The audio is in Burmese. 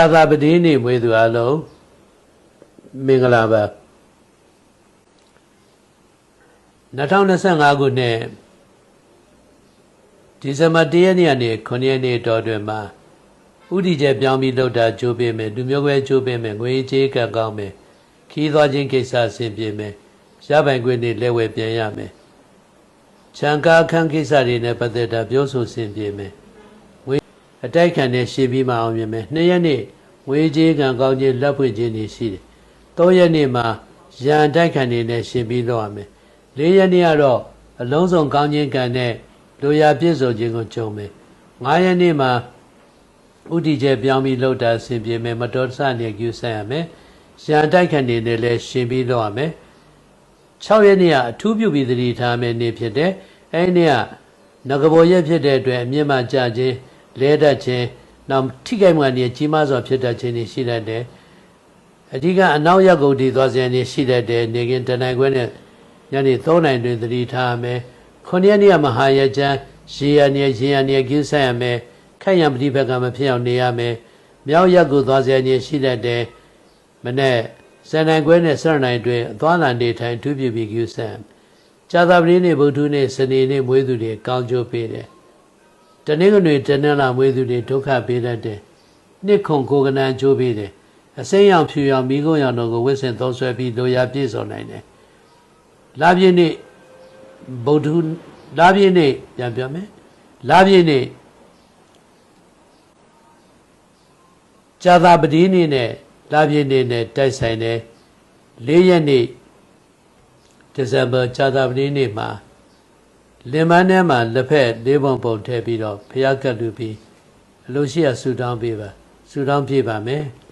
သာသာပတိနေ့မွေးသူအလုံးမင်္ဂလာပါ2025ခုနှစ်ဒီဇင်ဘာ1ရက်နေ့ကနေ9ရက်နေ့တော်တွင်မှာဥတီကျပြောင်းပြီးလှုပ်တာကြိုးပေးမယ်လူမျိုးကွဲကြိုးပေးမယ်ငွေကြေးကပ်ကောင်းမယ်ခီးသွားခြင်းကိစ္စအဆင်ပြေမယ်ရပိုင်ခွင့်တွေလက်ဝဲပြန်ရမယ်ခြံကားအခန်းကိစ္စတွေနဲ့ပတ်သက်တာပြောဆိုဆင်ပြေမယ်ငွေ အတိုက်ခံနဲ့ရှင်းပြီးမှအောင်မြင်မယ်နှစ်ရက်နေ့ငွေကြေးကံကောင်းခြင်းလက်ဖွင့်ခြင်းတွေရှိတယ်သုံးရက်နေ့မှာရန်တိုက်ခံတွေနဲ့ရှင်းပြီးတော့ရမယ်လေးရက်နေ့ကတော့အလုံးစုံကောင်းခြင်းကံနဲ့လူရပြည့်စုံခြင်းကိုကြုံမယ်ငါးရက်နေ့မှာဥတီကျပြောင်းပြီးလှုပ်တာဆင်ပြေမယ်မတော်တဆနေကျူဆိုင်ရမယ်ရန်တိုက်ခံတွေနဲ့လည်းရှင်းပြီးတော့ရမယ်6ရက်နေ့ကအထူးပြုပြီးသတိထားမယ်နေ့ဖြစ်တယ်အဲဒီနေ့ကငကဘောရက်ဖြစ်တဲ့အတွက်အမြင့်မှကြခြင်း လဲတတ်ခြင်းနောက်ထိခိုက်မှန်နေကြီးမားစွာဖြစ်တတ်ခြင်းတွေရှိတတ်တယ်အဓိကအနောက်ရက်ကုန်တည်သွားခြင်းတွေရှိတတ်တယ်နေကင်တနိုင်ခွဲနဲ့ညနေ3နိုင်တွင်သတိထားရမယ်9ရက်နေ့ကမဟာရကျမ်းရေရနေရေရနေကျင်းဆိုင်ရမယ်ခိုက်ရံပฏิဘက်ကမဖြစ်အောင်နေရမယ်မြောက်ရက်ကိုသွားခြင်းတွေရှိတတ်တယ်မနေ့စံနိုင်ခွဲနဲ့စရနိုင်တွင်အသွားလန်နေထိုင်ထူးပြပြီးကျူဆိုင်ဇာတာပတိနေ့ဗုဒ္ဓနေ့စနေနေ့မွေးသူတွေကောင်းကျိုးပေးတယ် တနေ့ကနေ့တနေ့လာမွေးသူတွေဒုက္ခပေးတတ်တယ်နှစ်ခုကိုကနန်ကျိုးပေးတယ်အစိမ်းရောင်ဖြူရောင်မိကုံးရောင်တို့ကိုဝစ်စင်သုံးဆွဲပြီးလိုရာပြည့်စုံနိုင်တယ်လာပြည့်နေ့ဗုဒ္ဓလာပြည့်နေ့ပြန်ပြောမယ်လာပြည့်နေ့ဇာတာပတိနေ့နဲ့လာပြည့်နေ့နဲ့တိုက်ဆိုင်တယ်၄ရက်နေ့ဒီဇင်ဘာဇာတာပတိနေ့မှာ လင်မန်းထဲမှာလက်ဖက်လေးပုံပုံထည့်ပြီးတော့ဖျားကတ်လူပြီးအလိုရှိရဆူတောင်းပေးပါဆူတောင်းပြပါမယ်